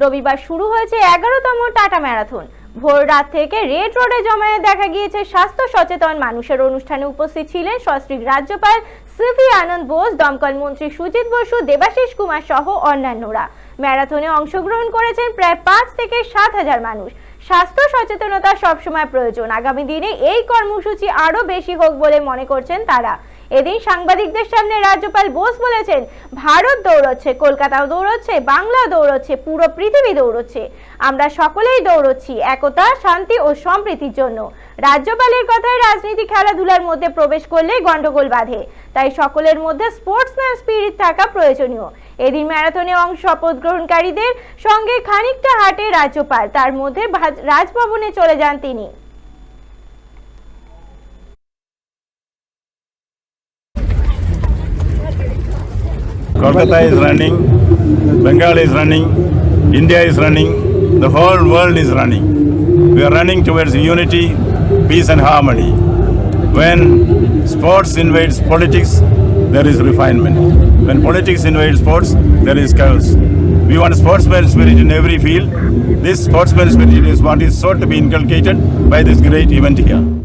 রবিবার শুরু হয়েছে এগারোতম টাটা ম্যারাথন। ভোর রাত থেকে রেড রোডে জমায়ে দেখা গিয়েছে স্বাস্থ্য সচেতন মানুষের অনুষ্ঠানে উপস্থিত ছিলেন সস্ত্রীক রাজ্যপাল সিভি আনন্দ বোস, দমকল মন্ত্রী সুজিত বসু, দেবাশিস কুমার সহ অন্যান্যরা। ম্যারাথনে অংশগ্রহণ করেছেন প্রায় পাঁচ থেকে সাত হাজার মানুষ। স্বাস্থ্য সচেতনতা সবসময় প্রয়োজন। আগামী দিনে এই কর্মসূচি আরও বেশি হোক বলে মনে করছেন তারা। এদিন সাংবাদিকদের সামনে রাজ্যপাল বোস বলেছেন, ভারত দৌড়চ্ছে, কলকাতাও দৌড়চ্ছে বাংলা দৌড়চ্ছে, পুরো পৃথিবী দৌড়চ্ছে। আমরা সকলেই দৌড়চ্ছি একতা, শান্তি ও সম্প্রীতির জন্য। রাজ্যপালের কথায় রাজনীতি খেলাধুলার মধ্যে প্রবেশ করলেই গন্ডগোল বাঁধে। তাই সকলের মধ্যে স্পোর্টসম্যান স্পিরিট থাকা প্রয়োজনীয়। এদিন ম্যারাথনে অংশ শপথ গ্রহণকারীদের সঙ্গে খানিকটা হাঁটে রাজ্যপাল তার মধ্যে রাজভবনে চলে যান তিনি Kolkata is running, Bengal is running, India is running, the whole world is running. We are running towards unity, peace, and harmony. When sports invades politics, there is refinement. When politics invades sports, there is chaos. We want sportsman spirit in every field. This sportsman spirit is what is sought to be inculcated by this great event here.